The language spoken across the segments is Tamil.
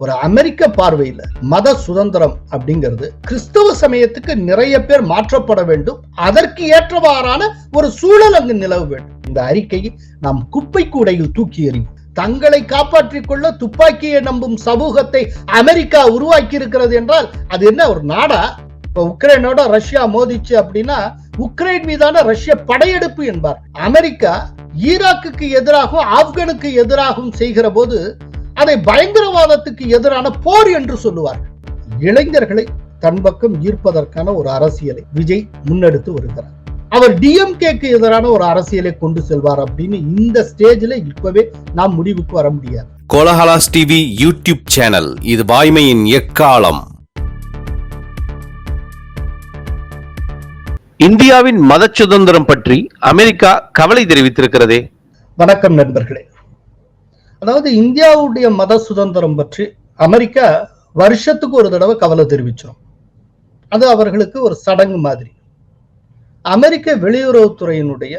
ஒரு அமெரிக்க பார்வையில மத சுதந்திரம் அப்படிங்கிறது கிறிஸ்தவ சமயத்துக்கு நிறைய பேர் மாற்றப்பட வேண்டும். அதற்கு ஏற்றவாறான ஒரு சூழல் அங்கு நிலவ வேண்டும். இந்த அறிக்கையை நாம் குப்பை கூடையில் தூக்கி எறியும் தங்களை காப்பாற்றிக் கொள்ள துப்பாக்கியை நம்பும் சமூகத்தை அமெரிக்கா உருவாக்கி இருக்கிறது என்றால் அது என்ன ஒரு நாடா? இப்ப உக்ரைனோட ரஷ்யா மோதிச்சு அப்படின்னா உக்ரைன் மீதான ரஷ்ய படையெடுப்பு என்பார். அமெரிக்கா ஈராக்குக்கு எதிராகவும் ஆப்கானுக்கு எதிராகவும் செய்கிற போது அதை பயங்கரவாதத்துக்கு எதிரான போர் என்று சொல்லுவார் இளைஞர்களை தன் பக்கம் ஈர்ப்பதற்கான ஒரு அரசியலை விஜய் முன்னெடுத்து வருகிறார். அவர் டிஎம்கேக்கு எதிரான ஒரு அரசியலை கொண்டு செல்வார் அப்படின்னு இந்த ஸ்டேஜ்ல இப்பவே நாம் முடிவுக்கு வர முடியாது. கோலஹலாஸ் டிவி யூடியூப் சேனல் இது வாய்மையின் எக்காலம். இந்தியாவின் மத சுதந்திரம் பற்றி அமெரிக்கா கவலை தெரிவித்திருக்கிறதே. வணக்கம் நண்பர்களே. அதாவது இந்தியாவுடைய மத சுதந்திரம் பற்றி அமெரிக்கா வருஷத்துக்கு ஒரு தடவை கவலை தெரிவிச்சோம். அது அவர்களுக்கு ஒரு சடங்கு மாதிரி. அமெரிக்க வெளியுறவுத்துறையினுடைய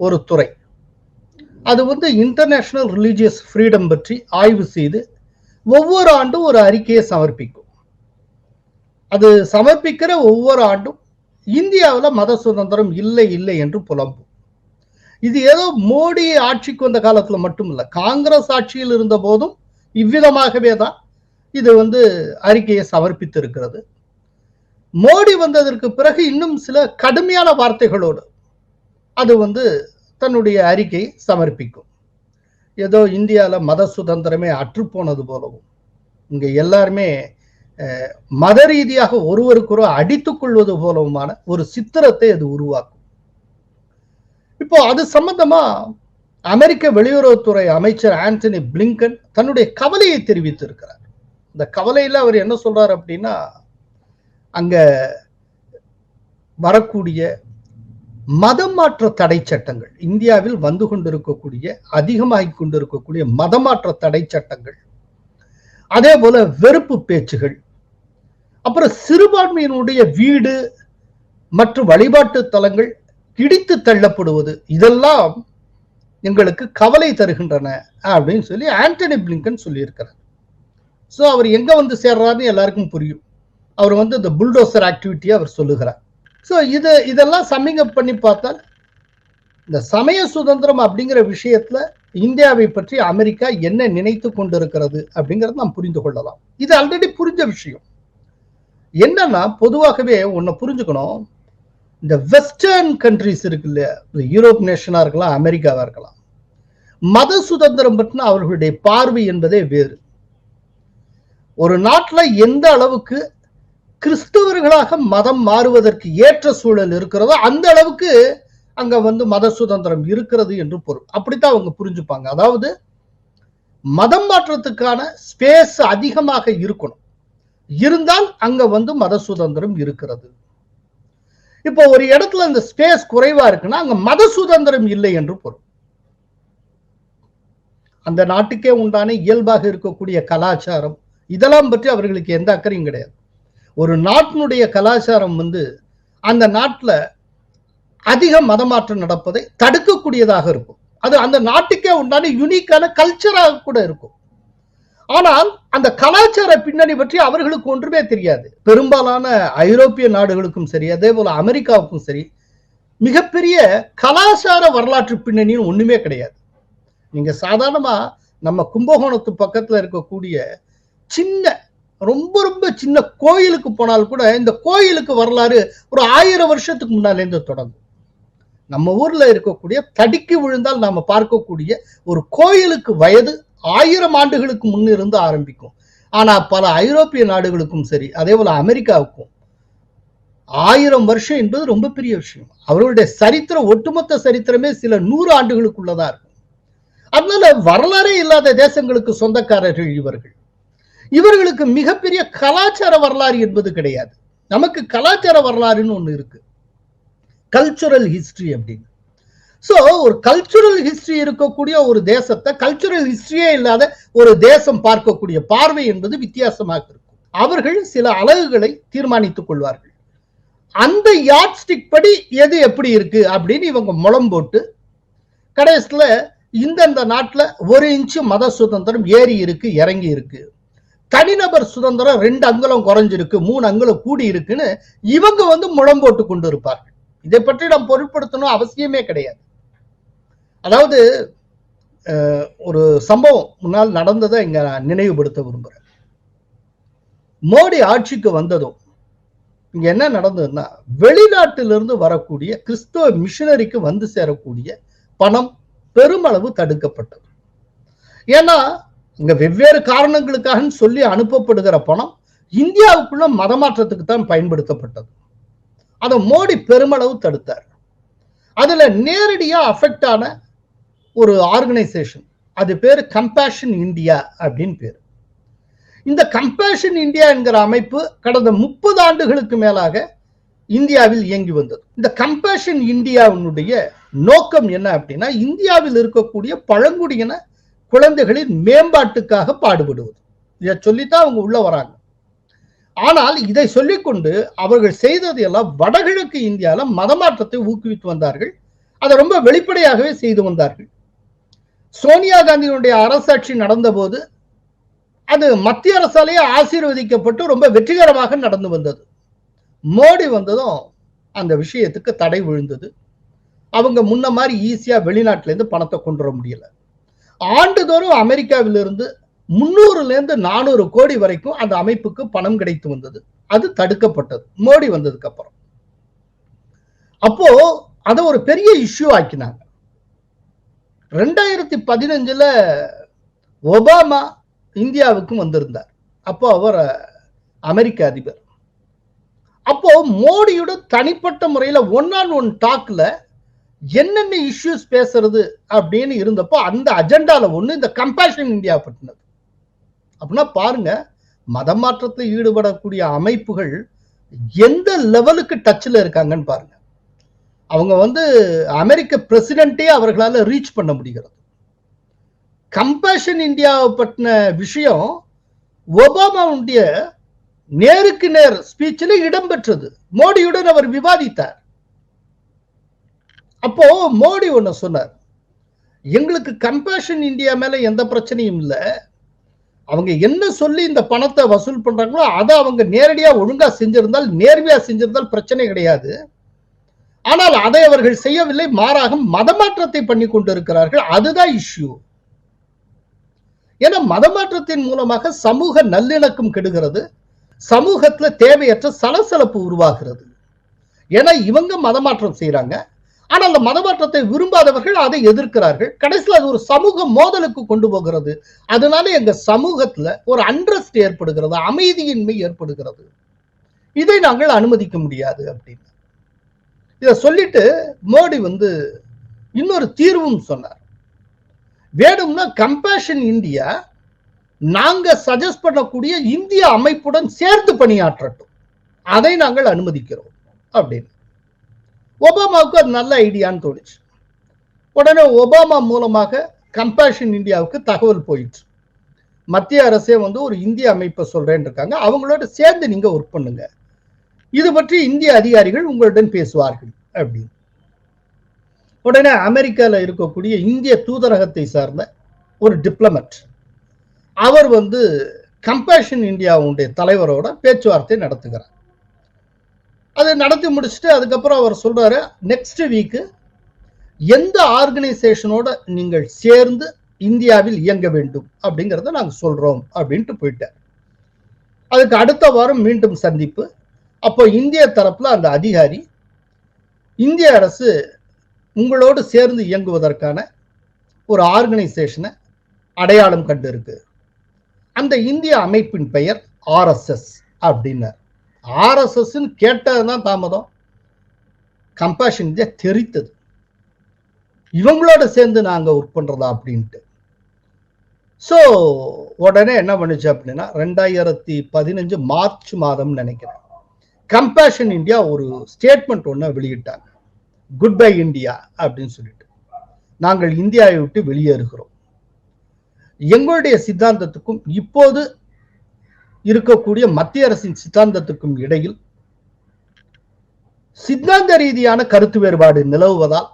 ஒரு துறை. அது வந்து இன்டர்நேஷனல் ரிலீஜியஸ் ஃப்ரீடம் பற்றி ஆய்வு செய்து ஒவ்வொரு ஆண்டும் ஒரு அறிக்கையை சமர்ப்பிக்கும். அது சமர்ப்பிக்கிற ஒவ்வொரு ஆண்டும் இந்தியாவில் மத சுதந்திரம் இல்லை இல்லை என்று புலம்பும். இது ஏதோ மோடி ஆட்சிக்கு வந்த காலத்துல மட்டும் இல்ல காங்கிரஸ் ஆட்சியில் இருந்த போதும் இவ்விதமாகவே தான் இது வந்து அறிக்கையை சமர்ப்பித்து இருக்கிறது மோடி வந்ததற்கு பிறகு இன்னும் சில கடுமையான வார்த்தைகளோடு அது வந்து தன்னுடைய அறிக்கையை சமர்ப்பிக்கும். ஏதோ இந்தியாவில் மத சுதந்திரமே அற்றுப்போனது போலவும் இங்கே எல்லாருமே மத ரீதியாக ஒருவருக்கொரு அடித்துக்கொள்வது போலவுமான ஒரு சித்திரத்தை அது உருவாக்கும். இப்போ அது சம்பந்தமா அமெரிக்க வெளியுறவுத்துறை அமைச்சர் ஆண்டனி பிளிங்கன் தன்னுடைய கவலையை தெரிவித்திருக்கிறார். இந்த கவலையில் அவர் என்ன சொல்றார் அப்படின்னா அங்க வரக்கூடிய மதம் மாற்ற தடை சட்டங்கள் இந்தியாவில் வந்து கொண்டிருக்கக்கூடிய அதிகமாகி கொண்டிருக்கக்கூடிய மதமாற்ற தடை சட்டங்கள் அதே போல வெறுப்பு பேச்சுகள் அப்புறம் சிறுபான்மையினுடைய வீடு மற்றும் வழிபாட்டு தலங்கள் இடித்து தள்ளப்படுவது இதெல்லாம் எங்களுக்கு கவலை தருகின்றன அப்படின்னு சொல்லி ஆண்டனி பிளிங்கன் சொல்லியிருக்கிறார். ஸோ அவர் எங்கே வந்து சேர்றாருன்னு எல்லாருக்கும் புரியும். அவர் வந்து இந்த புல்டோசர் ஆக்டிவிட்டியை அவர் சொல்லுகிறார். ஸோ இது இதெல்லாம் சம்மிங் அப் பண்ணி பார்த்தால் இந்த சமய சுதந்திரம் அப்படிங்கிற விஷயத்துல இந்தியாவை பற்றி அமெரிக்கா என்ன நினைத்து கொண்டிருக்கிறது அப்படிங்கிறத நாம் புரிந்து கொள்ளலாம். இது ஆல்ரெடி புரிஞ்ச விஷயம். என்னன்னா பொதுவாகவே உன்னை புரிஞ்சுக்கணும். இந்த வெஸ்டர்ன் கண்ட்ரிஸ் இருக்கு இல்லையா யூரோப் நேஷனா இருக்கலாம் அமெரிக்காவா இருக்கலாம். மத சுதந்திரம் பற்றின அவர்களுடைய பார்வை என்பதே வேறு. ஒரு நாட்டுல எந்த அளவுக்கு கிறிஸ்தவர்களாக மதம் மாறுவதற்கு ஏற்ற சூழல் இருக்கிறதோ அந்த அளவுக்கு அங்க வந்து மத சுதந்திரம் இருக்கிறது என்று பொருள். அப்படித்தான் அவங்க புரிஞ்சுப்பாங்க. அதாவது மதம் மாற்றத்துக்கான ஸ்பேஸ் அதிகமாக இருக்கணும். இருந்தால் அங்க வந்து மத சுதந்திரம் இருக்கிறது. இப்போ ஒரு இடத்துல இந்த ஸ்பேஸ் குறைவா இருக்குன்னா அங்க மத சுதந்திரம் இல்லை என்று பொருள். அந்த நாட்டுக்கே உண்டான இயல்பாக இருக்கக்கூடிய கலாச்சாரம் இதெல்லாம் பற்றி அவர்களுக்கு எந்த அக்கறையும் கிடையாது. ஒரு நாட்டினுடைய கலாச்சாரம் வந்து அந்த நாட்டில் அதிக மதமாற்றம் நடப்பதை தடுக்கக்கூடியதாக இருக்கும். அது அந்த நாட்டுக்கே உண்டான யுனிக்கான கல்ச்சராக கூட இருக்கும். ஆனால் அந்த கலாச்சார பின்னணி பற்றி அவர்களுக்கு ஒன்றுமே தெரியாது. பெரும்பாலான ஐரோப்பிய நாடுகளுக்கும் சரி அதே போல அமெரிக்காவுக்கும் சரி மிகப்பெரிய கலாச்சார வரலாற்று பின்னணின்னு ஒண்ணுமே கிடையாது. நீங்க சாதாரணமா நம்ம கும்பகோணத்து பக்கத்துல இருக்கக்கூடிய சின்ன ரொம்ப ரொம்ப சின்ன கோயிலுக்கு போனால் கூட இந்த கோயிலுக்கு வரலாறு ஒரு ஆயிரம் வருஷத்துக்கு முன்னாலேருந்து தொடங்கும். நம்ம ஊர்ல இருக்கக்கூடிய தடிக்கு விழுந்தால் நாம பார்க்கக்கூடிய ஒரு கோயிலுக்கு வயது ஆயிரம் ஆண்டுகளுக்கு முன்னிருந்து ஆரம்பிக்கும். ஆனா பல ஐரோப்பிய நாடுகளுக்கும் சரி அதே போல அமெரிக்காவுக்கும் ஆயிரம் வருஷம் என்பது ரொம்ப பெரிய விஷயம். அவர்களுடைய சரித்திரம் ஒட்டுமொத்த சரித்திரமே சில நூறு ஆண்டுகளுக்குள்ளதா இருக்கும். அதனால வரலாறே இல்லாத தேசங்களுக்கு சொந்தக்காரர்கள் இவர்கள். இவர்களுக்கு மிகப்பெரிய கலாச்சார வரலாறு என்பது கிடையாது. நமக்கு கலாச்சார வரலாறுன்னு ஒன்று இருக்கு. கல்ச்சுரல் ஹிஸ்டரி அப்படின்னு. ஸோ ஒரு கல்ச்சுரல் ஹிஸ்டரி இருக்கக்கூடிய ஒரு தேசத்தை கல்ச்சுரல் ஹிஸ்டரியே இல்லாத ஒரு தேசம் பார்க்கக்கூடிய பார்வை என்பது வித்தியாசமாக இருக்கும். அவர்கள் சில அலகுகளை தீர்மானித்துக் கொள்வார்கள். அந்த யாட்ஸ்டிக் படி எது எப்படி இருக்கு அப்படின்னு இவங்க முளம் போட்டு கடைசியில இந்தந்த நாட்டில் ஒரு இன்ச்சு மத சுதந்திரம் ஏறி இருக்கு இறங்கி இருக்கு. தனிநபர் சுதந்திரம் ரெண்டு அங்குலம் குறைஞ்சிருக்கு மூணு அங்குலம் கூடி இருக்குன்னு இவங்க வந்து முழம் போட்டு கொண்டு இருப்பார்கள். இதை பற்றி நாம் பொருட்படுத்தணும் அவசியமே கிடையாது. அதாவது ஒரு சம்பவம் முன்னால் நடந்ததை இங்க நான் நினைவுபடுத்த விரும்புகிறேன் மோடி ஆட்சிக்கு வந்ததும் இங்க என்ன நடந்ததுன்னா வெளிநாட்டிலிருந்து வரக்கூடிய கிறிஸ்தவ மிஷினரிக்கு வந்து சேரக்கூடிய பணம் பெருமளவு தடுக்கப்பட்டது. ஏன்னா இங்க வெவ்வேறு காரணங்களுக்காக சொல்லி அனுப்பப்படுகிற பணம் இந்தியாவுக்குள்ள மதமாற்றத்துக்கு தான் பயன்படுத்தப்பட்டது. அதை மோடி பெருமளவு தடுத்தார். அதுல நேரடியா அஃபெக்ட் ஆன ஒரு ஆர்கனைசேஷன் அது பேரு கம்பேஷன் இந்தியா அப்படின்னு பேரு. இந்த கம்பேஷன் இந்தியா என்கிற அமைப்பு கடந்த முப்பது ஆண்டுகளுக்கு மேலாக இந்தியாவில் இயங்கி வந்தது. இந்த கம்பேஷன் இந்தியாவினுடைய நோக்கம் என்ன அப்படின்னா இந்தியாவில் இருக்கக்கூடிய பழங்குடியின குழந்தைகளின் மேம்பாட்டுக்காக பாடுபடுவது. இதை சொல்லித்தான் அவங்க உள்ள வராங்க. ஆனால் இதை சொல்லிக்கொண்டு அவர்கள் செய்தது எல்லாம் வடகிழக்கு இந்தியாவில் மதமாற்றத்தை ஊக்குவித்து வந்தார்கள். அதை ரொம்ப வெளிப்படையாகவே செய்து வந்தார்கள். சோனியா காந்தியினுடைய அரசாட்சி நடந்தபோது அது மத்திய அரசாலேயே ஆசீர்வதிக்கப்பட்டு ரொம்ப வெற்றிகரமாக நடந்து வந்தது. மோடி வந்ததும் அந்த விஷயத்துக்கு தடை விழுந்தது. அவங்க முன்ன மாதிரி ஈஸியா வெளிநாட்டிலேருந்து பணத்தை கொண்டு வர முடியல. ஆண்டுதோறும் அமெரிக்காவிலிருந்து முன்னூறுல இருந்து நானூறு கோடி வரைக்கும் அந்த அமைப்புக்கு பணம் கிடைத்து வந்தது. அது தடுக்கப்பட்டது. மோடி வந்ததுக்கு அப்புறம். அப்போ அதை ஒரு பெரிய இஷ்யூ ஆக்கினாங்க. ரெண்டாயிரத்தி பதினஞ்சுல ஒபாமா இந்தியாவுக்கும் வந்திருந்தார். அப்போ அவர் அமெரிக்க அதிபர். அப்போ மோடியோட தனிப்பட்ட முறையில் ஒன் ஆன் ஒன் டாக்ல என்னென்ன இஷ்யூஸ் பேசுறது அப்படின்னு இருந்தப்போ அந்த அஜெண்டால ஒன்று இந்த கம்பேஷன் இந்தியா பட்டினது அப்படின்னா பாருங்க மதம் மாற்றத்தில் ஈடுபடக்கூடிய அமைப்புகள் எந்த லெவலுக்கு டச்சில் இருக்காங்கன்னு பாருங்க. அவங்க வந்து அமெரிக்க பிரசிடென்ட்டே அவர்களால ரீச் பண்ண முடிகிறது. கம்பேஷன் இந்தியாவை பற்றின விஷயம் ஒபாமாவுடைய நேருக்கு நேர் ஸ்பீச்சில் இடம்பெற்றது. மோடியுடன் அவர் விவாதித்தார். அப்போ மோடி ஒண்ணு சொன்னார். எங்களுக்கு கம்பேஷன் இந்தியா மேல எந்த பிரச்சனையும் இல்லை. அவங்க என்ன சொல்லி இந்த பணத்தை வசூல் பண்றாங்களோ அதை அவங்க நேரடியா ஒழுங்கா செஞ்சிருந்தால் நேர்மையா செஞ்சிருந்தால் பிரச்சனை கிடையாது. ஆனால் அதை அவர்கள் செய்யவில்லை. மாறாக மதமாற்றத்தை பண்ணி கொண்டிருக்கிறார்கள். அதுதான் இஷ்யூ ஏன்னா மதமாற்றத்தின் மூலமாக சமூக நல்லிணக்கம் கெடுகிறது. சமூகத்துல தேவையற்ற சலசலப்பு உருவாகிறது. ஏன்னா இவங்க மதமாற்றம் செய்யறாங்க ஆனா அந்த மதமாற்றத்தை விரும்பாதவர்கள் அதை எதிர்க்கிறார்கள். கடைசியில் அது ஒரு சமூக மோதலுக்கு கொண்டு போகிறது. அதனால எங்க சமூகத்துல ஒரு அண்ட்ரஸ்ட் ஏற்படுகிறது. அமைதியின்மை ஏற்படுகிறது. இதை நாங்கள் அனுமதிக்க முடியாது அப்படின்னு. இதை சொல்லிட்டு மோடி வந்து இன்னொரு தீர்வும் சொன்னார். வேணும்னா கம்பேஷன் இந்தியா நாங்க சஜஸ்ட் பண்ணக்கூடிய இந்திய அமைப்புடன் சேர்த்து பணியாற்றட்டும். அதை நாங்கள் அனுமதிக்கிறோம் அப்படின்னு. ஒபாமாவுக்கு அது நல்ல ஐடியான்னு தோணுச்சு. உடனே ஒபாமா மூலமாக கம்பேஷன் இந்தியாவுக்கு தகவல் போயிடுச்சு மத்திய அரசே வந்து ஒரு இந்திய அமைப்பை சொல்றேன்னு இருக்காங்க. அவங்களோட சேர்ந்து நீங்க ஒர்க் பண்ணுங்க. இது பற்றி இந்திய அதிகாரிகள் உங்களுடன் பேசுவார்கள் அப்படின்னு. உடனே அமெரிக்காவில் இருக்கக்கூடிய இந்திய தூதரகத்தை சார்ந்த ஒரு டிப்ளமட் அவர் வந்து கம்பேஷன் இந்தியாவுடைய தலைவரோட பேச்சுவார்த்தை நடத்துகிறார். அதை நடத்தி முடிச்சுட்டு அதுக்கப்புறம் அவர் சொல்றாரு நெக்ஸ்ட் வீக்கு எந்த ஆர்கனைசேஷனோட நீங்கள் சேர்ந்து இந்தியாவில் இயங்க வேண்டும் அப்படிங்கிறத நாங்கள் சொல்றோம் அப்படின்ட்டு போயிட்டார். அதுக்கு அடுத்த வாரம் மீண்டும் சந்திப்பு அப்போ இந்திய தரப்புல அந்த அதிகாரி இந்திய அரசு உங்களோடு சேர்ந்து இயங்குவதற்கான ஒரு ஆர்கனைசேஷனை அடையாளம் கண்டு இருக்கு அந்த இந்திய அமைப்பின் பெயர் ஆர்எஸ்எஸ் அப்படின்னார். கேட்டால் தான் தாமதம். கம்பேஷன் இந்தியா தெரித்தது. இவங்களோட சேர்ந்து நாங்கள் ஒர்க் பண்றதா அப்படின்ட்டு. ஸோ உடனே என்ன பண்ணுச்சு அப்படின்னா ரெண்டாயிரத்தி பதினஞ்சு மார்ச் மாதம் நினைக்கிறேன். கம்பேஷன் இந்தியா ஒரு ஸ்டேட்மெண்ட் ஒன்று வெளியிட்டாங்க. குட் பை இந்தியா அப்படின்னு சொல்லிட்டு. நாங்கள் இந்தியாவை விட்டு வெளியேறுகிறோம். எங்களுடைய சித்தாந்தத்துக்கும் இப்போது இருக்கக்கூடிய மத்திய அரசின் சித்தாந்தத்துக்கும் இடையில் சித்தாந்த ரீதியான கருத்து வேறுபாடு நிலவுவதால்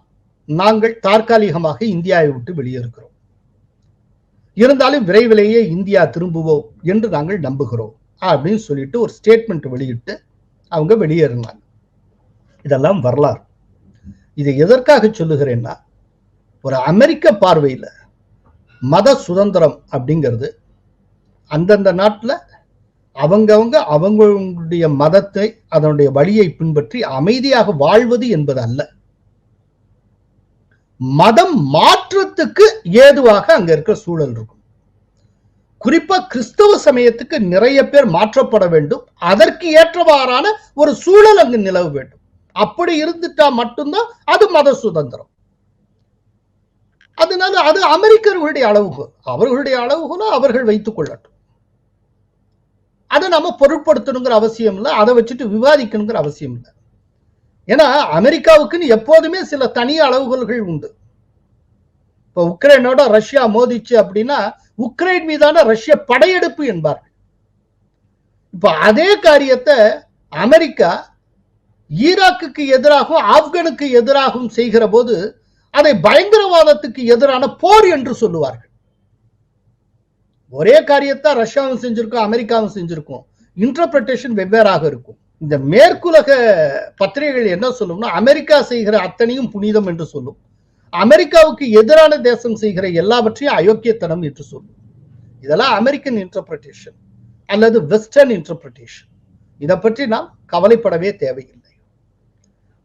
நாங்கள் தற்காலிகமாக இந்தியாவை விட்டு வெளியேறுகிறோம். இருந்தாலும் விரைவிலேயே இந்தியா திரும்புவோம் என்று நாங்கள் நம்புகிறோம் அப்படின்னு சொல்லிட்டு ஒரு ஸ்டேட்மெண்ட் வெளியிட்டு அவங்க வெளியேறினாங்க இதெல்லாம் வரலாறு. இதை எதற்காக சொல்லுகிறேன்னா ஒரு அமெரிக்க பார்வையில் மத சுதந்திரம் அப்படிங்கிறது அந்தந்த நாட்டில் அவங்கவங்க அவங்களுடைய மதத்தை அதனுடைய வழியை பின்பற்றி அமைதியாக வாழ்வது என்பது அல்ல மதம் மாற்றத்துக்கு ஏதுவாக அங்க இருக்கிற சூழல் இருக்கும். குறிப்பா கிறிஸ்தவ சமயத்துக்கு நிறைய பேர் மாற்றப்பட வேண்டும். அதற்கு ஏற்றவாறான ஒரு சூழல் அங்கு நிலவ வேண்டும். அப்படி இருந்துட்டா மட்டும்தான் அது மத சுதந்திரம். அதனால அது அமெரிக்கர்களுடைய அளவுகோல். அவர்களுடைய அளவுகோலை அவர்கள் வைத்துக் கொள்ளட்டும். அதை நம்ம பொருட்படுத்தணுங்கிற அவசியம் இல்லை. அதை வச்சுட்டு விவாதிக்கணுங்கிற அவசியம் இல்லை. ஏன்னா அமெரிக்காவுக்குன்னு எப்போதுமே சில தனி அளவுகோல்கள் உண்டு. இப்போ உக்ரைனோட ரஷ்யா மோதிச்சு அப்படின்னா உக்ரைன் மீதான ரஷ்ய படையெடுப்பு என்பார்கள் இப்ப அதே காரியத்தை அமெரிக்கா ஈராக்குக்கு எதிராகவும் ஆப்கானுக்கு எதிராகவும் செய்கிற போது அதை பயங்கரவாதத்துக்கு எதிரான போர் என்று சொல்லுவார்கள். ஒரே காரியத்தை ரஷ்யாவும் செஞ்சிருக்கும் அமெரிக்காவும் செஞ்சிருக்கும். இன்டர்பிரேஷன் வெவ்வேறாக இருக்கும். இந்த மேற்குலக பத்திரிகைகள் என்ன சொல்லும்னா அமெரிக்கா செய்கிற அத்தனையும் புனிதம் என்று சொல்லும். அமெரிக்காவுக்கு எதிரான தேசம் செய்கிற எல்லாவற்றையும் அயோக்கியத்தனம் என்று சொல்லும். இதெல்லாம் அமெரிக்கன் இன்டர்பிரிட்டேஷன் அல்லது வெஸ்டர்ன் இன்டர்பிரிட்டேஷன் இதை பற்றி நாம் கவலைப்படவே தேவையில்லை.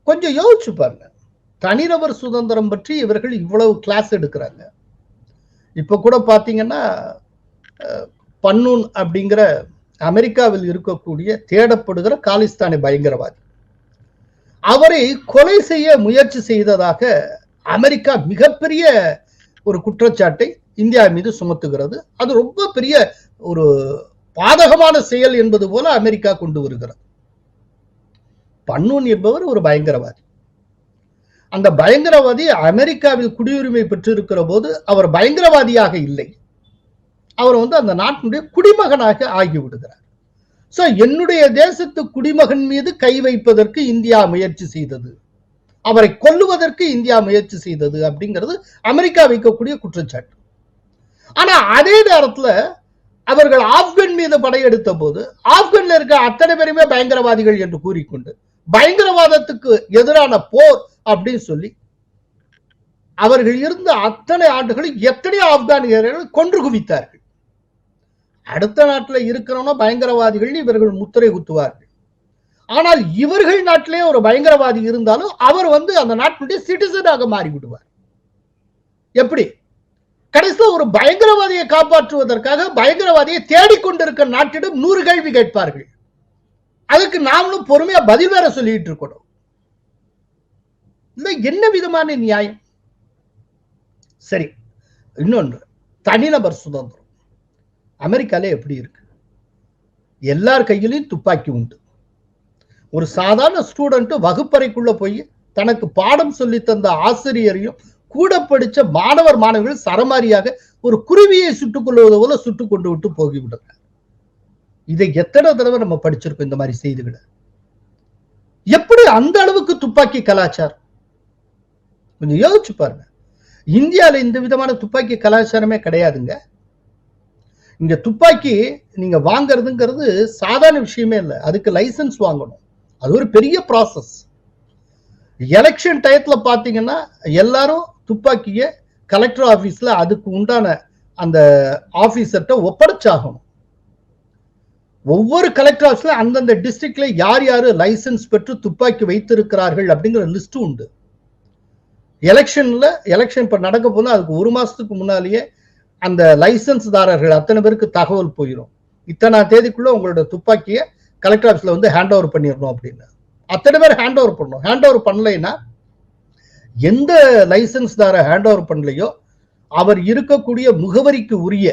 கொஞ்சம் யோசிச்சு பாருங்க. தனிநபர் சுதந்திரம் பற்றி இவர்கள் இவ்வளவு கிளாஸ் எடுக்கிறாங்க. இப்போ கூட பார்த்தீங்கன்னா பன்னூன் அப்படிங்கிற அமெரிக்காவில் இருக்கக்கூடிய தேடப்படுகிற காலிஸ்தானி பயங்கரவாதி. அவரை கொலை செய்ய முயற்சி செய்ததாக அமெரிக்கா மிகப்பெரிய ஒரு குற்றச்சாட்டை இந்தியா மீது சுமத்துகிறது. அது ரொம்ப பெரிய ஒரு பாதகமான செயல் என்பது போல அமெரிக்கா கொண்டு வருகிறது. பன்னூன் என்பவர் ஒரு பயங்கரவாதி. அந்த பயங்கரவாதி அமெரிக்காவில் குடியுரிமை பெற்றிருக்கிற போது அவர் பயங்கரவாதியாக இல்லை. அவர் வந்து அந்த நாட்டினுடைய குடிமகனாக ஆகிவிடுகிறார். சோ என்னுடைய தேசத்து குடிமகன் மீது கை வைப்பதற்கு இந்தியா முயற்சி செய்தது. அவரை கொல்லுவதற்கு இந்தியா முயற்சி செய்தது அப்படிங்கிறது அமெரிக்கா வைக்கக்கூடிய குற்றச்சாட்டு. ஆனா அதே நேரத்துல அவர்கள் ஆப்கன் மீது படையெடுத்த போது ஆப்கன்ல இருக்க அத்தனை பேருமே பயங்கரவாதிகள் என்று கூறிக்கொண்டு பயங்கரவாதத்துக்கு எதிரான போர் அப்படின்னு சொல்லி அவர்கள் இருந்த அத்தனை ஆண்டுகளும் எத்தனை ஆப்கானியர்கள் கொன்று குவித்தார்கள். அடுத்த நாட்டில் இருக்கிறவன பயங்கரவாதிகள் இவர்கள் முத்திரை குத்துவார்கள். ஆனால் இவர்கள் நாட்டிலே ஒரு பயங்கரவாதி இருந்தாலும் அவர் வந்து அந்த நாட்டினுடைய சிட்டிசனாக மாறி விடுவார் எப்படி? கடைசியில் ஒரு பயங்கரவாதியை காப்பாற்றுவதற்காக பயங்கரவாதியை தேடிக்கொண்டிருக்க நாட்டிடம் நூறு கேள்வி கேட்பார்கள். அதுக்கு நாமளும் பொறுமையா பதில் வேற சொல்லிட்டு இருக்கணும். இல்ல என்ன விதமான நியாயம்? சரி இன்னொன்று தனிநபர் சுதந்திரம். அமெரிக்கால எப்படி இருக்கு? எல்லார் கையிலையும் துப்பாக்கி உண்டு. ஒரு சாதாரண ஸ்டூடெண்ட்டு வகுப்பறைக்குள்ள போய் தனக்கு பாடம் சொல்லி தந்த ஆசிரியரையும் கூட படிச்ச மாணவர் மாணவிகள் சரமாரியாக ஒரு குருவியை சுட்டுக் கொள்வது போல சுட்டு கொண்டு விட்டு போகிவிடுறாங்க இதை எத்தனை தடவை நம்ம படிச்சிருக்கோம் இந்த மாதிரி செய்திகளை? எப்படி அந்த அளவுக்கு துப்பாக்கி கலாச்சாரம்? கொஞ்சம் யோசிச்சு பாருங்க. இந்தியால இந்த விதமான துப்பாக்கி கலாச்சாரமே கிடையாதுங்க. இங்க துப்பாக்கி நீங்க வாங்குறதுங்கிறது சாதாரண விஷயமே இல்லை. அதுக்கு லைசன்ஸ் வாங்கணும். அது ஒரு பெரிய ப்ராசஸ் எலெக்ஷன் டயத்துல பாத்தீங்கன்னா எல்லாரும் துப்பாக்கிய கலெக்டர் ஆபீஸ்ல அதுக்கு உண்டான அந்த ஆபீசர்கிட்ட ஒப்படைச்சாகணும். ஒவ்வொரு கலெக்டர் ஆஃபீஸ்ல அந்தந்த டிஸ்ட்ரிக்ட்ல யார் யாரு லைசன்ஸ் பெற்று துப்பாக்கி வைத்திருக்கிறார்கள் அப்படிங்கிற லிஸ்ட் உண்டு. எலெக்ஷன்ல எலெக்ஷன் இப்ப நடக்க போனா அதுக்கு ஒரு மாசத்துக்கு முன்னாலேயே அந்த லைசன்ஸ்தாரர்கள் அத்தனை பேருக்கு தகவல் போயிடும் இத்தனை தேதிக்குள்ள உங்களோட துப்பாக்கியை கலெக்டர் ஆஃபீஸில் வந்து ஹேண்ட் ஓவர் பண்ணிடணும் அப்படின்னு. அத்தனை பேர் ஹேண்ட் ஓவர் பண்ணணும். ஹேண்ட் ஓவர் பண்ணலைன்னா எந்த லைசன்ஸ் தார ஹேண்ட் ஓவர் பண்ணலையோ அவர் இருக்கக்கூடிய முகவரிக்கு உரிய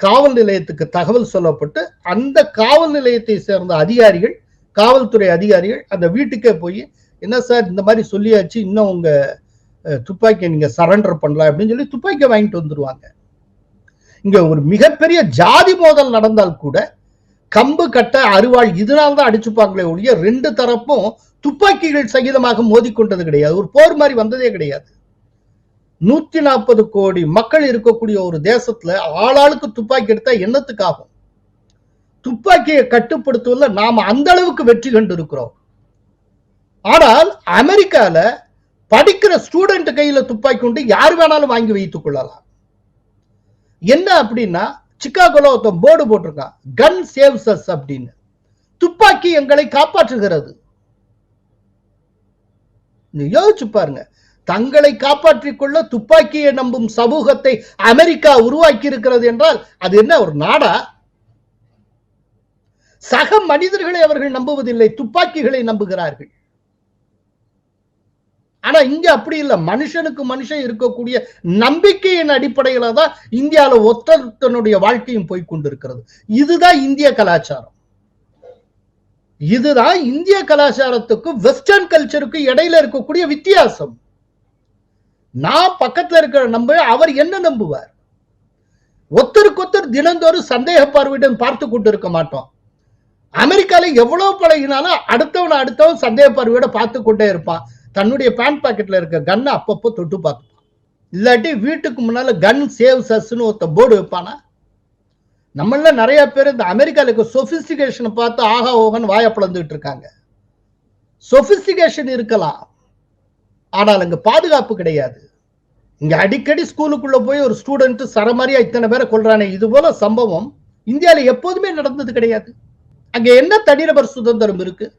காவல் நிலையத்துக்கு தகவல் சொல்லப்பட்டு அந்த காவல் நிலையத்தை சேர்ந்த அதிகாரிகள் காவல்துறை அதிகாரிகள் அந்த வீட்டுக்கே போய் என்ன சார் இந்த மாதிரி சொல்லியாச்சு இன்னும் உங்க துப்பாக்கியை நீங்க சரண்டர் பண்ணலாம் அப்படின்னு சொல்லி துப்பாக்கியை வாங்கிட்டு வந்துருவாங்க. இங்க ஒரு மிகப்பெரிய ஜாதி மோதல் நடந்தால் கூட கம்பு கட்ட அருவாள் இதனால தான் அடிச்சுப்பாங்களே ஒழிய ரெண்டு தரப்பும் துப்பாக்கிகள் சகிதமாக மோதிக்கொண்டது கிடையாது. ஒரு போர் மாதிரி வந்ததே கிடையாது. நூத்தி நாற்பது கோடி மக்கள் இருக்கக்கூடிய ஒரு தேசத்துல ஆளாளுக்கு துப்பாக்கி எடுத்தா என்னத்துக்காகும் துப்பாக்கியை கட்டுப்படுத்துவதில் நாம அந்த அளவுக்கு வெற்றி கண்டு இருக்கிறோம் ஆனால் அமெரிக்கால படிக்கிற ஸ்டூடெண்ட் கையில துப்பாக்கி உண்டு யார் வேணாலும் வாங்கி வைத்துக் கொள்ளலாம். என்ன அப்படின்னா சிக்காகோல ஒருத்தன் போர்டு போட்டிருக்கான் கன் சேவ்ஸ் அஸ் அப்படின்னு. துப்பாக்கி எங்களை காப்பாற்றுகிறது. யோசிச்சு பாருங்க. தங்களை காப்பாற்றிக் கொள்ள துப்பாக்கியை நம்பும் சமூகத்தை அமெரிக்கா உருவாக்கி இருக்கிறது என்றால் அது என்ன ஒரு நாடா? சக மனிதர்களை அவர்கள் நம்புவதில்லை துப்பாக்கிகளை நம்புகிறார்கள். ஆனா இங்க அப்படி இல்லை. மனுஷனுக்கு மனுஷன் இருக்கக்கூடிய நம்பிக்கையின் அடிப்படையில தான் இந்தியால ஒத்தனுடைய வாழ்க்கையும் போய் கொண்டிருக்கிறது. இதுதான் இந்திய கலாச்சாரம். இதுதான் இந்திய கலாச்சாரத்துக்கும் வெஸ்டர்ன் கல்ச்சருக்கும் இடையில இருக்கக்கூடிய வித்தியாசம். நான் பக்கத்துல இருக்கிற நம்ப அவர் என்ன நம்புவார்? ஒத்தருக்கொத்தர் தினந்தோறும் சந்தேக பார்வையுடன் பார்த்து கொண்டு இருக்க மாட்டோம். அமெரிக்கால எவ்வளவு பழகினாலும் அடுத்தவன் அடுத்தவன் சந்தேக பார்வையோட பார்த்து கொண்டே இருப்பான். தன்னுடைய பேண்ட் பாக்கெட்ல இருக்க கன்னை அப்பப்போ தொட்டு பார்த்துப்பான். இல்லாட்டி வீட்டுக்கு முன்னால கன் சேவ் சஸ்ன்னு ஒருத்த போர்டு வைப்பானா? நம்மள நிறைய பேர் இந்த அமெரிக்கால இருக்க சொபிஸ்டிகேஷனை பார்த்து ஆகா ஓகன் வாய பிளந்துகிட்டு இருக்காங்க. சொபிஸ்டிகேஷன் இருக்கலாம். ஆனால் அங்கே பாதுகாப்பு கிடையாது. இங்கே அடிக்கடி ஸ்கூலுக்குள்ள போய் ஒரு ஸ்டூடெண்ட் சரமாரியா இத்தனை பேரை கொள்றானே இது போல சம்பவம் இந்தியாவில் எப்போதுமே நடந்தது கிடையாது. அங்கே என்ன தனிநபர் சுதந்திரம் இருக்குது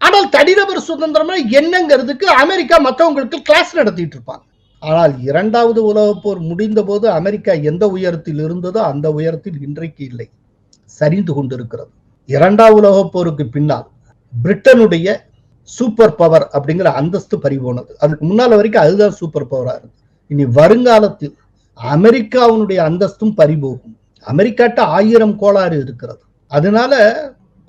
ஆனால் தனிநபர் சுதந்திரம் என்னங்கிறதுக்கு அமெரிக்கா மற்றவங்களுக்கு கிளாஸ் நடத்திட்டு இருப்பாங்க. ஆனால் இரண்டாவது உலகப் போர் முடிந்த போது அமெரிக்கா எந்த உயரத்தில் இருந்ததோ அந்த உயரத்தில் இன்றைக்கு இல்லை. சரிந்து கொண்டிருக்கிறது. இரண்டாவது உலகப் போருக்கு பின்னால் பிரிட்டனுடைய சூப்பர் பவர் அப்படிங்கிற அந்தஸ்து பறிபோனது. அதுக்கு முன்னால வரைக்கும் அதுதான் சூப்பர் பவரா இருந்தது. இனி வருங்காலத்தில் அமெரிக்காவினுடைய அந்தஸ்தும் பறிபோகும். அமெரிக்காட்ட ஆயிரம் கோளாறு இருக்கிறது. அதனால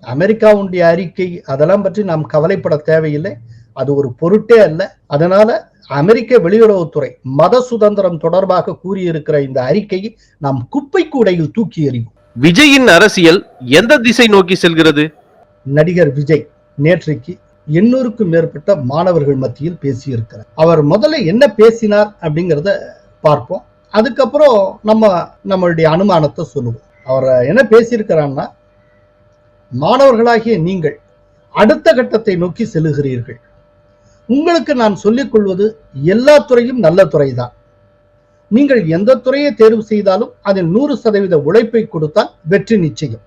அமெரிக்காவுடைய அறிக்கை அதெல்லாம் பற்றி நாம் கவலைப்பட தேவையில்லை. அது ஒரு பொருட்டே அல்ல. அதனால அமெரிக்க வெளியுறவுத்துறை மத சுதந்திரம் தொடர்பாக கூறியிருக்கிற இந்த அறிக்கையை நாம் குப்பை கூடையில் தூக்கி எறிவோம். விஜயின் அரசியல் எந்த திசை நோக்கி செல்கிறது? நடிகர் விஜய் நேற்றைக்கு எண்ணூறுக்கும் மேற்பட்ட மாணவர்கள் மத்தியில் பேசியிருக்கிறார். அவர் முதல்ல என்ன பேசினார் அப்படிங்கிறத பார்ப்போம். அதுக்கப்புறம் நம்ம நம்மளுடைய அனுமானத்தை சொல்லுவோம். அவர் என்ன பேசியிருக்கிறான்னா மாணவர்களாகிய நீங்கள் அடுத்த கட்டத்தை நோக்கி செல்லுகிறீர்கள். உங்களுக்கு நான் சொல்லிக் கொள்வது எல்லா துறையும் நல்ல துறைதான். நீங்கள் எந்த துறையை தேர்வு செய்தாலும் அதில் நூறு சதவீத உழைப்பை கொடுத்தால் வெற்றி நிச்சயம்.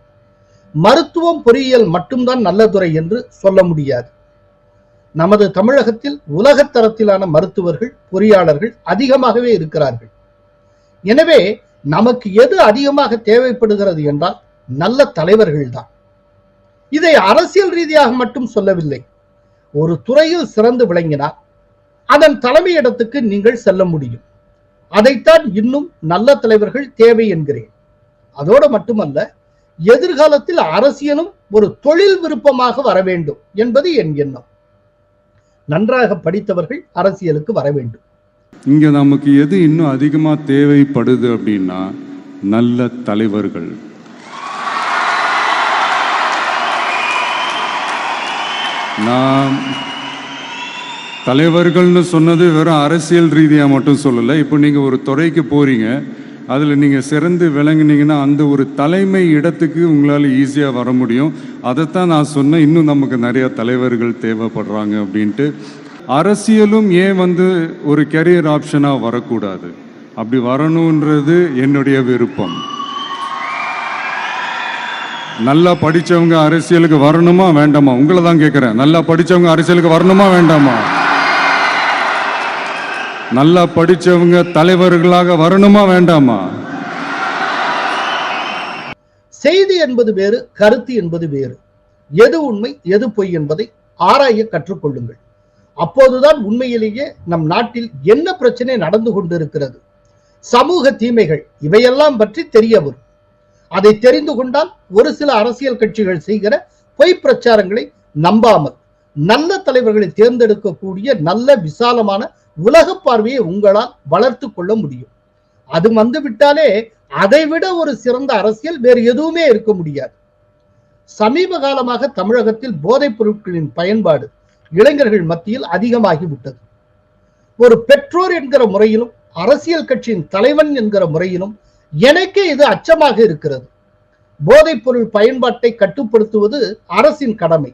மருத்துவம் பொறியியல் மட்டும்தான் நல்ல துறை என்று சொல்ல முடியாது. நமது தமிழகத்தில் உலகத் தரத்திலான மருத்துவர்கள் பொறியாளர்கள் அதிகமாகவே இருக்கிறார்கள். எனவே நமக்கு எது அதிகமாக தேவைப்படுகிறது என்றால் நல்ல தலைவர்கள் தான் இதை அரசியல் ரீதியாக மட்டும் சொல்லவில்லை. ஒரு துறையில் சிறந்து விளங்கினால் அதன் தலைமையிடத்துக்கு நீங்கள் செல்ல முடியும். அதைத்தான் இன்னும் நல்ல தலைவர்கள் தேவை என்கிறேன். அதோடு மட்டுமல்ல எதிர்காலத்தில் அரசியலும் ஒரு தொழில் விருப்பமாக வர வேண்டும் என்பது என் எண்ணம். நன்றாக படித்தவர்கள் அரசியலுக்கு வர வேண்டும். இங்க நமக்கு எது இன்னும் அதிகமா தேவைப்படுது அப்படின்னா நல்ல தலைவர்கள். நான் தலைவர்கள்னு சொன்னது வெறும் அரசியல் ரீதியாக மட்டும் சொல்லலை. இப்போ நீங்கள் ஒரு துறைக்கு போகிறீங்க அதில் நீங்கள் சிறந்து விளங்குனீங்கன்னா அந்த ஒரு தலைமை இடத்துக்கு உங்களால் ஈஸியாக வர முடியும். அதைத்தான் நான் சொன்னேன். இன்னும் நமக்கு நிறையா தலைவர்கள் தேவைப்படுறாங்க அப்படின்ட்டு. அரசியலும் ஏன் வந்து ஒரு கெரியர் ஆப்ஷனாக வரக்கூடாது? அப்படி வரணுன்றது என்னுடைய விருப்பம். நல்லா படிச்சவங்க அரசியலுக்கு வரணுமா வேண்டாமா? உங்களை தான் கேட்குறேன் நல்லா படிச்சவங்க அரசியலுக்கு வரணுமா வேண்டாமா? நல்லா படிச்சவங்க தலைவர்களாக வரணுமா வேண்டாமா? செய்தி என்பது வேறு கருத்து என்பது வேறு. எது உண்மை எது பொய் என்பதை ஆராய கற்றுக்கொள்ளுங்கள். அப்போதுதான் உண்மையிலேயே நம் நாட்டில் என்ன பிரச்சனை நடந்து கொண்டிருக்கிறது? சமூக தீமைகள் இவையெல்லாம் பற்றி தெரிய வரும். அதை தெரிந்து கொண்டால் ஒரு சில அரசியல் கட்சிகள் செய்கிற பொய் பிரச்சாரங்களை நம்பாமல் நல்ல தலைவர்களை தேர்ந்தெடுக்கக்கூடிய நல்ல விசாலமான உலக பார்வையை உங்களால் வளர்த்து கொள்ள முடியும். அது வந்து விட்டாலே அதைவிட ஒரு சிறந்த அரசியல் வேறு எதுவுமே இருக்க முடியாது. சமீப காலமாக தமிழகத்தில் போதைப் பொருட்களின் பயன்பாடு இளைஞர்கள் மத்தியில் அதிகமாகி விட்டது. ஒரு பெற்றோர் என்கிற முறையிலும் அரசியல் கட்சியின் தலைவன் என்கிற முறையிலும் எனக்கே இது அச்சமாக இருக்கிறது. போதைப் பொருள் பயன்பாட்டை கட்டுப்படுத்துவது அரசின் கடமை.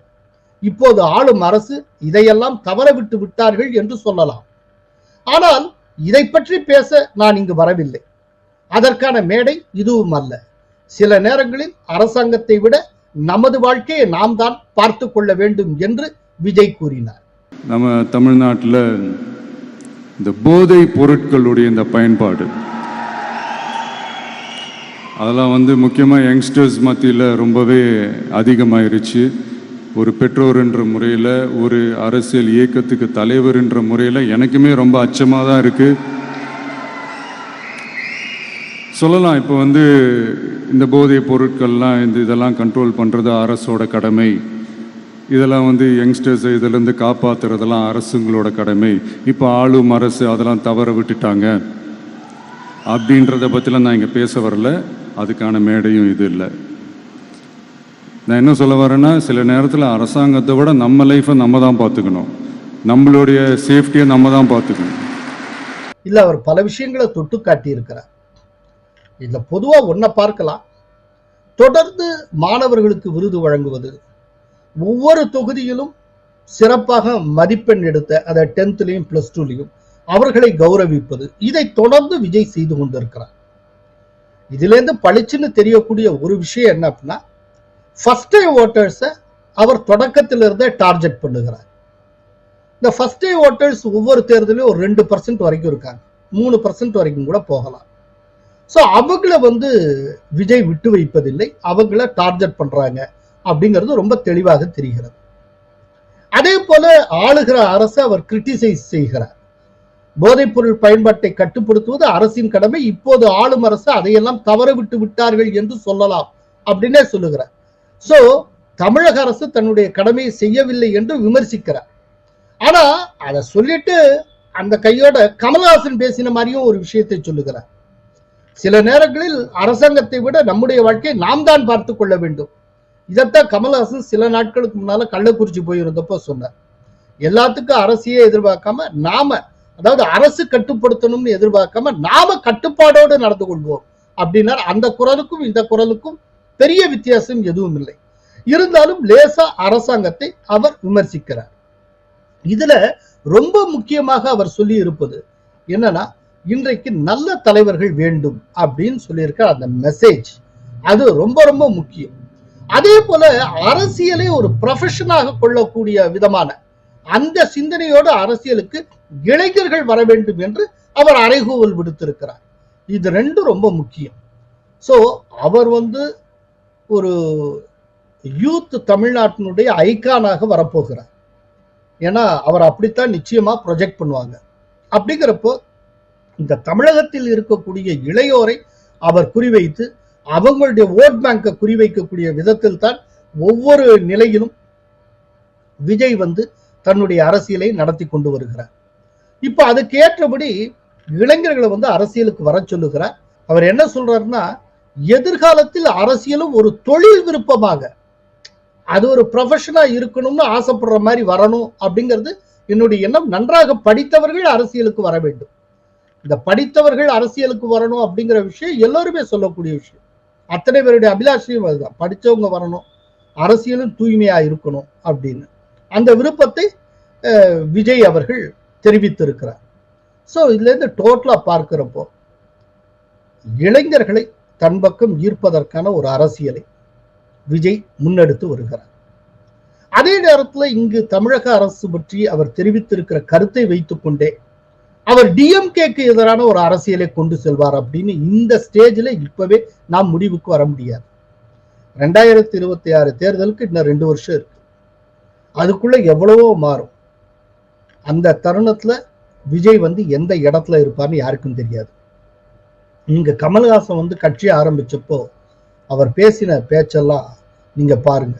இப்போது ஆளும் அரசு இதையெல்லாம் தவறவிட்டு விட்டார்கள் என்று சொல்லலாம். ஆனால் இதை பற்றி பேச நான் இங்கு வரவில்லை. அதற்கான மேடை இதுவும் அல்ல. சில நேரங்களில் அரசாங்கத்தை விட நமது வாழ்க்கையை நாம் தான் பார்த்து கொள்ள வேண்டும் என்று விஜய் கூறினார். நம்ம தமிழ்நாட்டில் இந்த போதை பொருட்களுடைய இந்த பயன்பாடு அதெல்லாம் வந்து முக்கியமாக யங்ஸ்டர்ஸ் மத்தியில் ரொம்பவே அதிகமாயிருச்சு. ஒரு பெற்றோர் என்ற முறையில் ஒரு அரசியல் இயக்கத்துக்கு தலைவர் என்ற முறையில் எனக்குமே ரொம்ப அச்சமாக தான் இருக்குது சொல்லலாம் இப்போ வந்து இந்த போதைப் பொருட்கள்லாம் இந்த இதெல்லாம் கண்ட்ரோல் பண்ணுறது அரசோட கடமை. இதெல்லாம் வந்து யங்ஸ்டர்ஸை இதிலேருந்து காப்பாற்றுறதெல்லாம் அரசுங்களோட கடமை. இப்போ ஆளும் அரசு அதெல்லாம் தவற விட்டுட்டாங்க. அப்படின்றத பற்றிலாம் நான் இங்கே பேச வரல. அதுக்கான மேடையும் இது இல்லை. நான் என்ன சொல்ல வரேன்னா சில நேரத்தில் அரசாங்கத்தை விட நம்ம லைஃப்பை நம்ம தான் பார்த்துக்கணும். நம்மளுடைய சேஃப்டியை நம்ம தான் பார்த்துக்கணும். இல்ல அவர் பல விஷயங்களை தொட்டு காட்டியிருக்கிறார். இதுல பொதுவா ஒன்ன பார்க்கலாம். தொடர்ந்து மாணவர்களுக்கு விருது வழங்குவது. ஒவ்வொரு தொகுதியிலும் சிறப்பாக மதிப்பெண் எடுத்த அதை டென்த்லையும் பிளஸ் டூலையும் அவர்களை கௌரவிப்பது. இதை தொடர்ந்து விஜய் செய்து கொண்டிருக்கிறார். இதுலேருந்து பளிச்சுன்னு தெரியக்கூடிய ஒரு விஷயம் என்ன அப்படின்னா ஃபர்ஸ்ட் டே ஓட்டர்ஸை அவர் தொடக்கத்திலிருந்தே டார்கெட் பண்ணுகிறார். இந்த ஃபர்ஸ்ட் டே ஓட்டர்ஸ் ஒவ்வொரு தேர்தலையும் ஒரு ரெண்டு பர்சன்ட் வரைக்கும் இருக்காங்க. மூணு பர்சன்ட் வரைக்கும் கூட போகலாம். ஸோ அவங்கள வந்து விஜய் விட்டு வைப்பதில்லை. அவங்கள டார்கெட் பண்றாங்க அப்படிங்கிறது ரொம்ப தெளிவாக தெரிகிறது. அதே போல ஆளுகிற அரசை அவர் கிரிட்டிசைஸ் செய்கிறார். போதைப்பொருள் பயன்பாட்டை கட்டுப்படுத்துவது அரசின் கடமை. இப்போது ஆளும் அரசு அதையெல்லாம் தவற விட்டு விட்டார்கள் என்று சொல்லலாம் அப்படின்னே சொல்லுகிறார். சோ தமிழக அரசு தன்னுடைய கடமையை செய்யவில்லை என்று விமர்சிக்கிறார். ஆனா அதை சொல்லிட்டு அந்த கையோட கமல்ஹாசன் பேசின மாதிரியும் ஒரு விஷயத்தை சொல்லுகிறார். சில நேரங்களில் அரசாங்கத்தை விட நம்முடைய வாழ்க்கையை நாம் தான் பார்த்து கொள்ள வேண்டும். இதைத்தான் கமல்ஹாசன் சில நாட்களுக்கு முன்னால கள்ளக்குறிச்சி போயிருந்தப்போ சொன்னார். எல்லாத்துக்கும் அரசியே எதிர்பார்க்காம நாம அதாவது அரசு கட்டுப்படுத்தணும்னு எதிர்பார்க்காம நாம கட்டுப்பாடோடு நடந்து கொள்வோம். அப்படின்னா அந்த குரலுக்கும் இந்த குரலுக்கும் பெரிய வித்தியாசம் எதுவும் இல்லை. இருந்தாலும் லேசா அரசாங்கத்தை அவர் விமர்சிக்கிறார். இதுல ரொம்ப முக்கியமாக அவர் சொல்லி இருப்பது என்னன்னா இன்றைக்கு நல்ல தலைவர்கள் வேண்டும் அப்படின்னு சொல்லியிருக்க அந்த மெசேஜ் அது ரொம்ப ரொம்ப முக்கியம். அதே போல அரசியலை ஒரு ப்ரொஃபஷனாக கொள்ளக்கூடிய விதமான அந்த சிந்தனையோடு அரசியலுக்கு இளைஞர்கள் வர வேண்டும் என்று அவர் அறைகூவல் விடுத்திருக்கிறார். இது ரெண்டும் ரொம்ப முக்கியம். சோ அவர் வந்து ஒரு யூத் தமிழ்நாட்டினுடைய ஐக்கானாக வரப்போகிறார். ஏன்னா அவர் அப்படித்தான் நிச்சயமா ப்ரொஜெக்ட் பண்ணுவாங்க. அப்படிங்கிறப்போ இந்த தமிழகத்தில் இருக்கக்கூடிய இளையோரை அவர் குறிவைத்து அவங்களுடைய ஓட் பேங்கை குறிவைக்கக்கூடிய விதத்தில் தான் ஒவ்வொரு நிலையிலும் விஜய் வந்து தன்னுடைய அரசியலை நடத்தி கொண்டு வருகிறார். இப்ப அதுக்கு ஏற்றபடி இளைஞர்களை வந்து அரசியலுக்கு வர சொல்லுகிறார். அவர் என்ன சொல்றாருன்னா எதிர்காலத்தில் அரசியலும் ஒரு தொழில் விருப்பமாக அது ஒரு ப்ரொஃபஷனா இருக்கணும்னு ஆசைப்படுற மாதிரி வரணும் அப்படிங்கிறது என்னுடைய எண்ணம். நன்றாக படித்தவர்கள் அரசியலுக்கு வர வேண்டும். இந்த படித்தவர்கள் அரசியலுக்கு வரணும் அப்படிங்கிற விஷயம் எல்லோருமே சொல்லக்கூடிய விஷயம். அத்தனை பேருடைய அபிலாஷையும் அதுதான். படித்தவங்க வரணும் அரசியலும் தூய்மையா இருக்கணும் அப்படின்னு. அந்த விருப்பத்தை விஜய் அவர்கள் தெரிவித்திருக்கிறார். ஸோ இதுல இருந்து டோட்டலா பார்க்கிறப்போ இளைஞர்களை தன் பக்கம் ஈர்ப்பதற்கான ஒரு அரசியலை விஜய் முன்னெடுத்து வருகிறார். அதே நேரத்தில் இங்கு தமிழக அரசு பற்றி அவர் தெரிவித்திருக்கிற கருத்தை வைத்துக்கொண்டே அவர் டிஎம்கேக்கு எதிரான ஒரு அரசியலை கொண்டு செல்வார் அப்படின்னு இந்த ஸ்டேஜில் இப்பவே நாம் முடிவுக்கு வர முடியாது. ரெண்டாயிரத்தி இருபத்தி ஆறு தேர்தலுக்கு இன்னும் ரெண்டு வருஷம் இருக்கு. அதுக்குள்ள எவ்வளவோ மாறும். அந்த தருணத்துல விஜய் வந்து எந்த இடத்துல இருப்பார்னு யாருக்கும் தெரியாது. நீங்க கமல்ஹாசன் வந்து கட்சி ஆரம்பிச்சப்போ அவர் பேசின பேச்செல்லாம் நீங்க பாருங்க.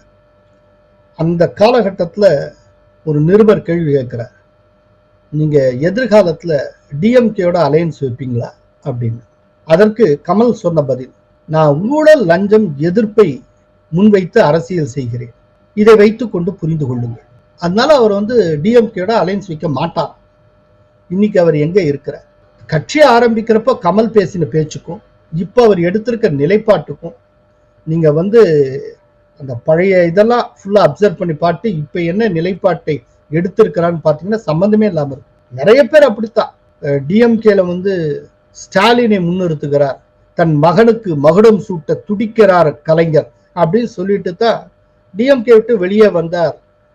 அந்த காலகட்டத்துல ஒரு நிருபர் கேள்வி கேட்கிறார். நீங்க எதிர்காலத்துல டிஎம்கேயோட அலையன்ஸ் வைப்பீங்களா அப்படின்னு. அதற்கு கமல் சொன்ன பதில் நான் ஊழல் லஞ்சம் எதிர்ப்பை முன்வைத்து அரசியல் செய்கிறேன். இதை வைத்துக்கொண்டு புரிந்து கொள்ளுங்கள். அதனால அவர் வந்து டிஎம்கேட அலைன்ஸ் வைக்க மாட்டார். இன்னைக்கு அவர் எங்க இருக்கிறார்? கட்சியை ஆரம்பிக்கிறப்ப கமல் பேசின பேச்சுக்கும் இப்போ அவர் எடுத்திருக்க நிலைப்பாட்டுக்கும் நீங்க வந்து அந்த பழைய இதெல்லாம் ஃபுல்லா அப்சர்வ் பண்ணி பார்த்து இப்போ என்ன நிலைப்பாட்டை எடுத்திருக்கிறான்னு பார்த்தீங்கன்னா சம்மந்தமே இல்லாமல் இருக்கு. நிறைய பேர் அப்படித்தான். டிஎம்கேல வந்து ஸ்டாலினை முன்னிறுத்துகிறார். தன் மகனுக்கு மகுடம் சூட்ட துடிக்கிறார் கலைஞர் அப்படின்னு சொல்லிட்டு தான் டிஎம்கே விட்டு வெளியே வந்தார்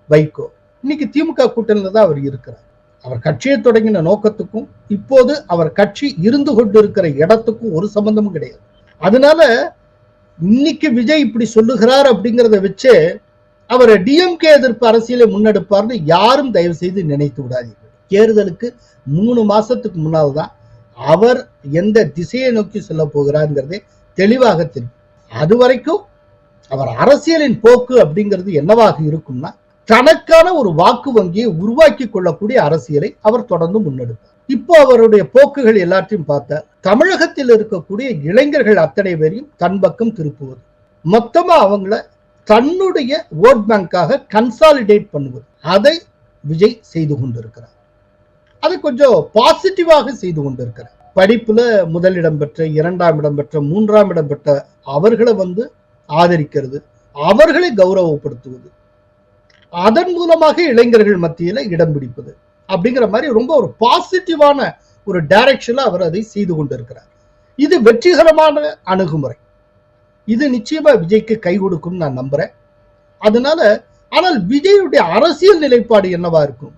வைகோ. இன்னைக்கு திமுக கூட்டணியில் தான் அவர் இருக்கிறார். அவர் கட்சியை தொடங்கின நோக்கத்துக்கும் இப்போது அவர் கட்சி இருந்து கொண்டு இருக்கிற இடத்துக்கும் ஒரு சம்பந்தமும் கிடையாது. அதனால இன்னைக்கு விஜய் இப்படி சொல்லுகிறார் அப்படிங்கிறத வச்சு அவர் டிஎம்கே எதிர்ப்பு அரசியலை முன்னெடுப்பார்னு யாரும் தயவு செய்து நினைத்து விடாதீர்கள். தேர்தலுக்கு மூணு மாசத்துக்கு முன்னால் தான் அவர் எந்த திசையை நோக்கி செல்ல போகிறாருங்கிறதே தெளிவாக தெரியும். அது வரைக்கும் அவர் அரசியலின் போக்கு அப்படிங்கிறது என்னவாக இருக்கும்னா தனக்கான ஒரு வாக்கு வங்கியை உருவாக்கி கொள்ளக்கூடிய அரசியலை அவர் தொடர்ந்து முன்னெடுப்பார் இப்போ அவருடைய போக்குகள் எல்லாத்தையும் பார்த்தா தமிழகத்தில் இருக்கக்கூடிய இளைஞர்கள் அத்தனை பேரையும் தன் பக்கம் திருப்புவது மொத்தமா அவங்கள தன்னுடைய ஓட் பேங்காக கன்சாலிடேட் பண்ணுவது அதை விஜய் செய்து கொண்டிருக்கிறார். அதை கொஞ்சம் பாசிட்டிவாக செய்து கொண்டிருக்கிறார். படிப்புல முதலிடம் பெற்ற இரண்டாம் இடம் பெற்ற மூன்றாம் இடம் பெற்ற அவர்களை வந்து ஆதரிக்கிறது அவர்களை கௌரவப்படுத்துவது அதன் மூலமாக இளைஞர்கள் மத்தியில இடம் பிடிப்பது அப்படிங்கிற மாதிரி ரொம்ப ஒரு பாசிட்டிவான ஒரு டைரக்ஷன்ல அவர் அதை செய்து கொண்டிருக்கிறார். இது வெற்றிகரமான அணுகுமுறை. இது நிச்சயமா விஜய்க்கு கை கொடுக்கும் நான் நம்புறேன். அதனால ஆனால் விஜயுடைய அரசியல் நிலைப்பாடு என்னவா இருக்கும்?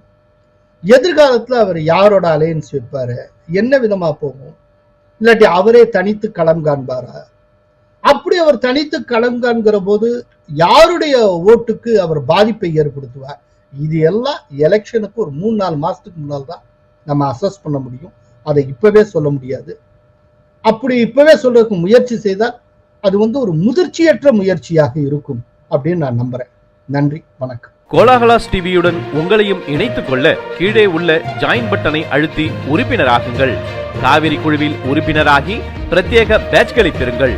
எதிர்காலத்துல அவர் யாரோட அலையன்ஸ் வைப்பாரு? என்ன விதமா போகும்? இல்லாட்டி அவரே தனித்து களம் காண்பாரா? அப்படி அவர் தனித்து களம் காண்கிற போது யாருடைய ஓட்டுக்கு அவர் பாதிப்பை ஏற்படுத்துவார்? இது எல்லாம் எலெக்ஷனுக்கு ஒரு மூணு நாலு மாசத்துக்கு முன்னால் தான் நம்ம அசஸ் பண்ண முடியும். அதை இப்பவே சொல்ல முடியாது. அப்படி இப்பவே சொல்றதுக்கு முயற்சி செய்தால் அது வந்து ஒரு முதிர்ச்சியற்ற முயற்சியாக இருக்கும் அப்படின்னு நான் நம்புறேன். நன்றி வணக்கம். கோலாகலாஸ் டிவியுடன் உங்களையும் இணைத்துக் கொள்ள கீழே உள்ள ஜாயின் பட்டனை அழுத்தி உறுப்பினராகுங்கள். காவிரி குழுவில் உறுப்பினராகி பிரத்யேக பேட்ச்களை பெறுங்கள்.